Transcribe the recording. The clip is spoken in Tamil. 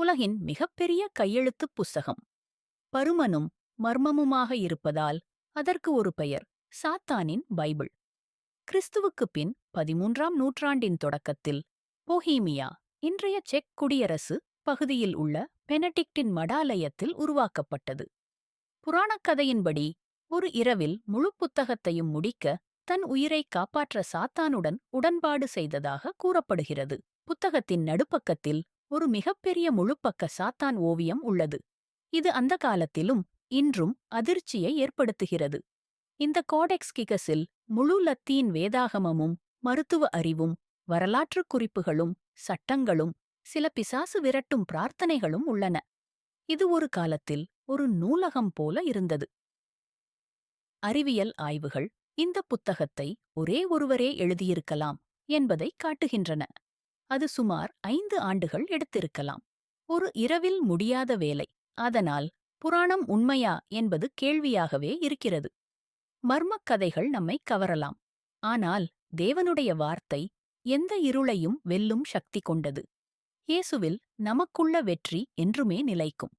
உலகின் மிகப்பெரிய கையெழுத்துப் புஸ்தகம். பருமனும் மர்மமுமாக இருப்பதால் அதற்கு ஒரு பெயர் சாத்தானின் பைபிள். கிறிஸ்துவுக்குப் பின் பதிமூன்றாம் நூற்றாண்டின் தொடக்கத்தில் போஹீமியா இன்றைய செக் குடியரசு பகுதியில் உள்ள பெனடிக்டின் மடாலயத்தில் உருவாக்கப்பட்டது. புராணக்கதையின்படி ஒரு இரவில் முழு புத்தகத்தையும் முடிக்க தன் உயிரை காப்பாற்ற சாத்தானுடன் உடன்பாடு செய்ததாக கூறப்படுகிறது. புத்தகத்தின் நடுப்பக்கத்தில் ஒரு மிகப்பெரிய முழுப்பக்க சாத்தான் ஓவியம் உள்ளது. இது அந்த காலத்திலும் இன்றும் அதிர்ச்சியை ஏற்படுத்துகிறது. இந்த கோடெக்ஸ் கிகஸில் முழு லத்தீன் வேதாகமமும் மருத்துவ அறிவும் வரலாற்றுக் குறிப்புகளும் சட்டங்களும் சில பிசாசு விரட்டும் பிரார்த்தனைகளும் உள்ளன. இது ஒரு காலத்தில் ஒரு நூலகம் போல இருந்தது. அறிவியல் ஆய்வுகள் இந்த புத்தகத்தை ஒரே ஒருவரே எழுதியிருக்கலாம் என்பதை காட்டுகின்றன. அது சுமார் ஐந்து ஆண்டுகள் எடுத்திருக்கலாம். ஒரு இரவில் முடியாத வேலை அதனால் புராணம் உண்மையா என்பது கேள்வியாகவே இருக்கிறது. மர்மக் கதைகள் நம்மை கவரலாம். ஆனால் தேவனுடைய வார்த்தை எந்த இருளையும் வெல்லும் சக்தி கொண்டது. இயேசுவில் நமக்குள்ள வெற்றி என்றுமே நிலைக்கும்.